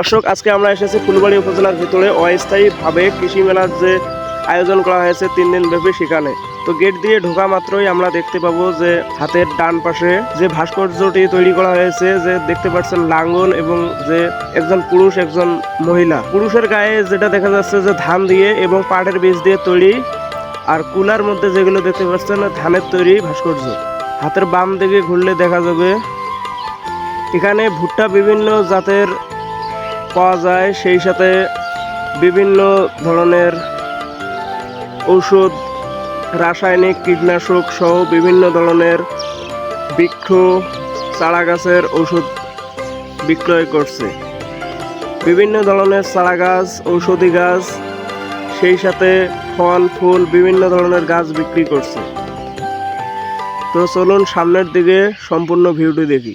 দর্শক, আজকে আমরা এসেছি ফুলবাড়ি উপজেলার ভিতরে অস্থায়ীভাবে কৃষি মেলার যে আয়োজন করা হয়েছে তিন দিন ব্যাপী সেখানে। তো গেট দিয়ে ঢোকা মাত্রই আমরা দেখতে পাবো যে হাতের ডান পাশে যে ভাস্কর্যটি তৈরি করা হয়েছে, যে দেখতে পাচ্ছেন লাঙ্গল এবং যে একজন পুরুষ, একজন মহিলা। পুরুষের গায়ে যেটা দেখা যাচ্ছে যে ধান দিয়ে এবং পাটের বীজ দিয়ে তৈরি, আর কুলার মধ্যে যেগুলো দেখতে পাচ্ছেন ধানের তৈরি ভাস্কর্য। হাতের বাম দিকে ঘুরলে দেখা যাবে, এখানে ভুট্টা বিভিন্ন জাতের পাওয়া যায়, সেই সাথে বিভিন্ন ধরনের ঔষধ, রাসায়নিক কীটনাশক সহ বিভিন্ন ধরনের বৃক্ষ চারা গাছের ওষুধ বিক্রয় করছে। বিভিন্ন ধরনের চারা গাছ ঔষধি গাছ, সেই সাথে ফল, ফুল, বিভিন্ন ধরনের গাছ বিক্রি করছে। তো চলুন সামনের দিকে সম্পূর্ণ ভিউটি দেখি।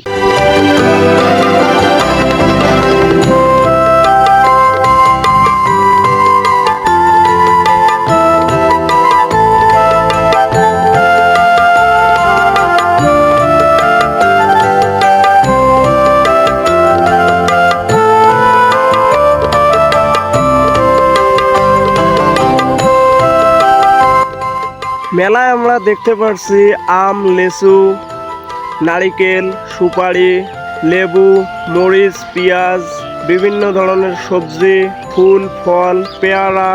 মেলায় আমরা দেখতে পাচ্ছি আম, লেচু, নারিকেল, সুপারি, লেবু, মরিচ, পেঁয়াজ, বিভিন্ন ধরনের সবজি, ফুল, ফল, পেয়ারা,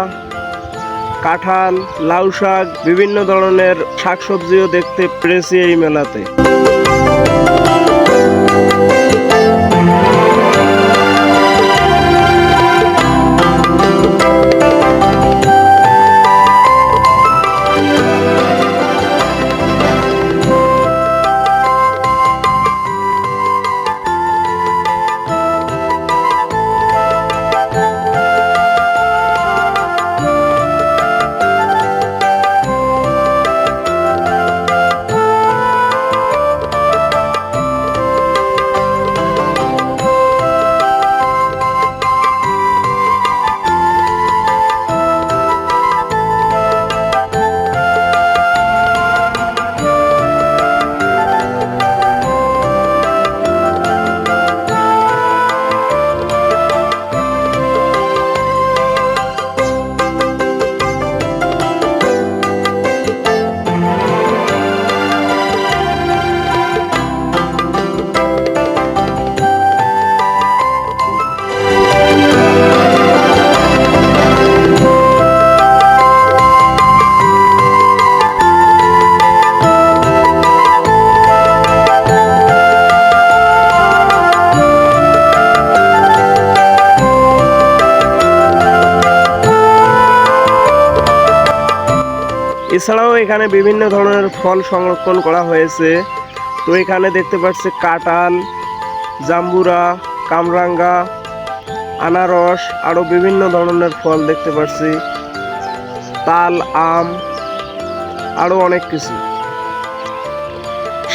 কাঁঠাল, লাউ শাক, বিভিন্ন ধরনের শাকসবজিও দেখতে পেরেছি এই মেলাতে। এছাড়াও এখানে বিভিন্ন ধরনের ফল সংরক্ষণ করা হয়েছে। তো এখানে দেখতে পাচ্ছি কাঁঠাল, জাম্বুরা, কামরাঙ্গা, আনারস, আরও বিভিন্ন ধরনের ফল দেখতে পাচ্ছি। তাল, আম, আরও অনেক কিছু।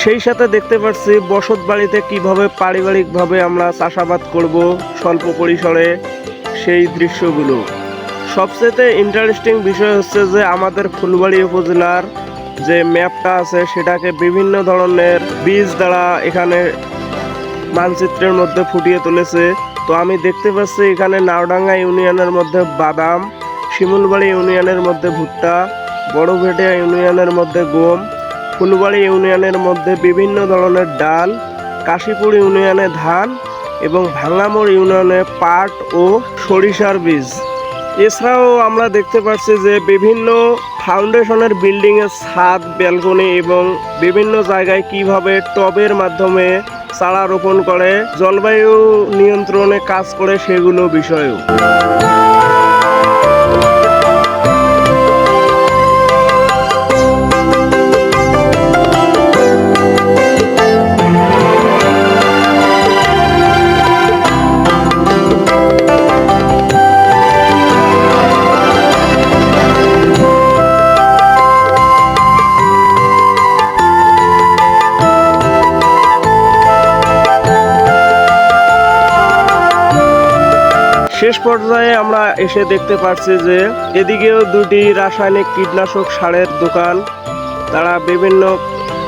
সেই সাথে দেখতে পাচ্ছি বসত বাড়িতে কীভাবে পারিবারিকভাবে আমরা চাষাবাদ করব স্বল্প পরিসরে সেই দৃশ্যগুলো। সবচেয়ে ইন্টারেস্টিং বিষয় হচ্ছে যে আমাদের ফুলবাড়ি উপজেলার যে ম্যাপটা আছে, সেটাকে বিভিন্ন ধরনের বীজ দ্বারা এখানে মানচিত্রের মধ্যে ফুটিয়ে তুলেছে। তো আমি দেখতে পাচ্ছি এখানে নাওডাঙ্গা ইউনিয়নের মধ্যে বাদাম, শিমুলবাড়ি ইউনিয়নের মধ্যে ভুট্টা, বড়ভেটিয়া ইউনিয়নের মধ্যে গম, ফুলবাড়ি ইউনিয়নের মধ্যে বিভিন্ন ধরনের ডাল, কাশীপুর ইউনিয়নে ধান এবং ভাঙ্গামোড় ইউনিয়নে পাট ও সরিষার বীজ। এছাড়াও আমরা দেখতে পাচ্ছি যে বিভিন্ন ফাউন্ডেশনের বিল্ডিং এর ছাদ, ব্যালকনি এবং বিভিন্ন জায়গায় কীভাবে টবের মাধ্যমে চারা রোপণ করে, জলবায়ু নিয়ন্ত্রণে কাজ করে সেগুলো বিষয়েও। শেষ পর্যায়ে আমরা এসে দেখতে পাচ্ছি যে এদিকেও দুটি রাসায়নিক কীটনাশক সারের দোকান। তারা বিভিন্ন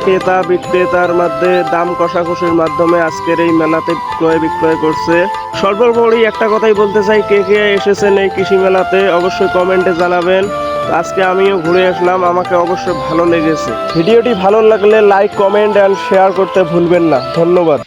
ক্রেতা বিক্রেতার মধ্যে দাম কষাকষির মাধ্যমে আজকের এই মেলাতে ক্রয় বিক্রয় করছে। সর্বোপরি একটা কথাই বলতে চাই, কে কে এসেছেন এই কৃষি মেলাতে অবশ্যই কমেন্টে জানাবেন। আজকে আমিও ঘুরে আসলাম, আমাকে অবশ্যই ভালো লেগেছে। ভিডিওটি ভালো লাগলে লাইক, কমেন্ট অ্যান্ড শেয়ার করতে ভুলবেন না। ধন্যবাদ।